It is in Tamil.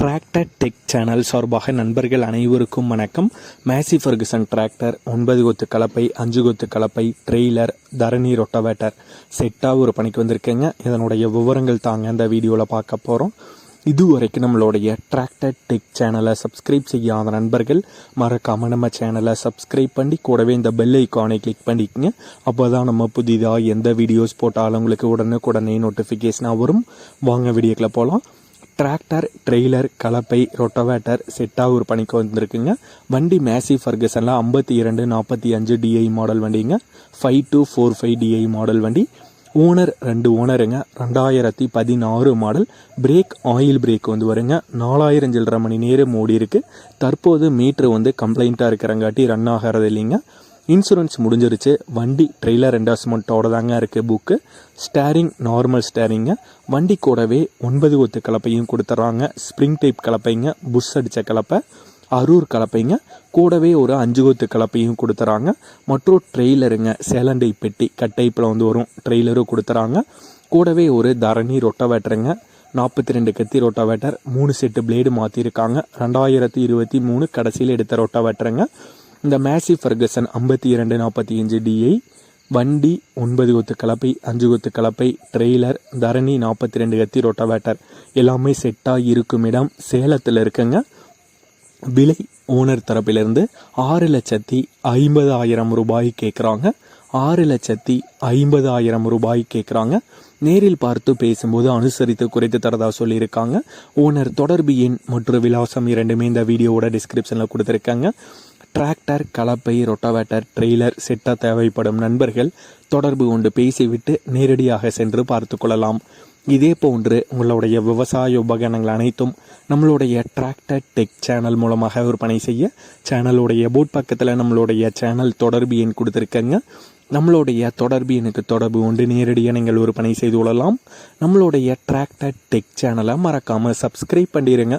டிராக்டர் டெக் சேனல் சார்பாக நண்பர்கள் அனைவருக்கும் வணக்கம். மேசி ஃபர்குசன் டிராக்டர் ஒன்பது கொத்து கலப்பை அஞ்சு கொத்து கலப்பை ட்ரெய்லர் தரணி ரொட்டவேட்டர் செட்டாக ஒரு பணிக்கு வந்திருக்கேங்க. இதனுடைய விவரங்கள் தாங்க இந்த வீடியோவில் பார்க்க போகிறோம் இதுவரைக்கும் நம்மளுடைய டிராக்டர் டெக் சேனலை சப்ஸ்கிரைப் செய்யாத நண்பர்கள் மறக்காமல் நம்ம சேனலை சப்ஸ்கிரைப் பண்ணி கூடவே இந்த பெல் ஐக்கானை கிளிக் பண்ணிக்கங்க. அப்போ தான் நம்ம புதிதாக எந்த வீடியோஸ் போட்டாலும் உங்களுக்கு உடனுக்குடனே நோட்டிஃபிகேஷனாக வரும். வாங்க வீடியோக்கில் போகலாம் டிராக்டர் ட்ரெய்லர் கலப்பை ரொட்டவேட்டர் செட்டாக ஒரு பணிக்கு வந்திருக்குங்க. வண்டி மேசி ஃபர்கசனில் ஐம்பத்தி இரண்டு நாற்பத்தி அஞ்சு டிஐ மாடல் வண்டிங்க. Five two four five DI model வண்டி. ஓனர் ரெண்டு ஓனருங்க. ரெண்டாயிரத்தி பதினாறு மாடல். பிரேக் ஆயில் பிரேக் வந்து வருங்க. நாலாயிரம் சில்லரை மணி நேரம் ஓடி இருக்குது தற்போது மீட்ரு வந்து கம்ப்ளைண்ட்டாக இருக்கிறங்காட்டி ரன் ஆகிறது இல்லைங்க இன்சூரன்ஸ் முடிஞ்சிருச்சு. வண்டி ட்ரெய்லர் என்டாஸ்மெண்ட்டோட தாங்க இருக்குது புக்கு ஸ்டேரிங் நார்மல் ஸ்டேரிங்க வண்டி கூடவே ஒன்பது ஒத்து கலப்பையும் கொடுத்துட்றாங்க ஸ்ப்ரிங் டைப் கலப்பைங்க புஷ் அடித்த கலப்பை. அரூர் கலப்பைங்க கூடவே ஒரு அஞ்சு கொத்து கலப்பையும் கொடுத்துறாங்க மற்றும் ட்ரெய்லருங்க சேலண்டை பெட்டி கட்டைப்பில் வந்து வரும் ட்ரெய்லரும் கொடுத்துறாங்க கூடவே ஒரு தரணி ரொட்டவேட்டருங்க நாற்பத்தி ரெண்டு கத்தி ரொட்டவேட்டர் மூணு செட்டு பிளேடு மாற்றிருக்காங்க ரெண்டாயிரத்தி இருபத்தி மூணு கடைசியில் எடுத்த ரொட்டவேட்டருங்க இந்த மேசி ஃபர்கசன் ஐம்பத்தி இரண்டு நாற்பத்தி அஞ்சு டிஐ வண்டி ஒன்பது கொத்து கலப்பை அஞ்சு கொத்து கலப்பை ட்ரெய்லர் தரணி நாற்பத்தி ரெண்டு கத்தி ரொட்டவேட்டர். எல்லாமே செட்டாக இருக்கும் இடம். சேலத்தில் இருக்குங்க. விலை ஓனர் தரப்பிலிருந்து ஆறு லட்சத்தி ஐம்பதாயிரம் ரூபாய் கேட்குறாங்க ஆறு லட்சத்தி ஐம்பதாயிரம் ரூபாய் கேட்குறாங்க நேரில் பார்த்து பேசும்போது அனுசரித்து குறைத்து தரதா சொல்லியிருக்காங்க. ஓனர் தொடர்பு எண் மற்றும் விலாசம் இரண்டுமே இந்த வீடியோவோட டிஸ்கிரிப்ஷனில் கொடுத்துருக்காங்க. டிராக்டர் கலப்பை ரொட்டாவேட்டர் ட்ரெய்லர் செட்டாக தேவைப்படும் நண்பர்கள் தொடர்பு கொண்டு பேசிவிட்டு நேரடியாக சென்று பார்த்து கொள்ளலாம். இதே போன்று உங்களுடைய விவசாய உபகரணங்கள் அனைத்தும் நம்மளுடைய டிராக்டர் டெக் சேனல் மூலமாக விற்பனை செய்ய சேனலுடைய போட் பக்கத்தில் நம்மளுடைய சேனல் தொடர்பு எண் கொடுத்துருக்கங்க. நம்மளுடைய தொடர்பு எனக்கு தொடர்பு கொண்டு நேரடியாக நீங்கள் விற்பனை செய்து கொள்ளலாம். நம்மளுடைய டிராக்டர் டெக் சேனலை மறக்காமல் சப்ஸ்கிரைப் பண்ணிடுங்க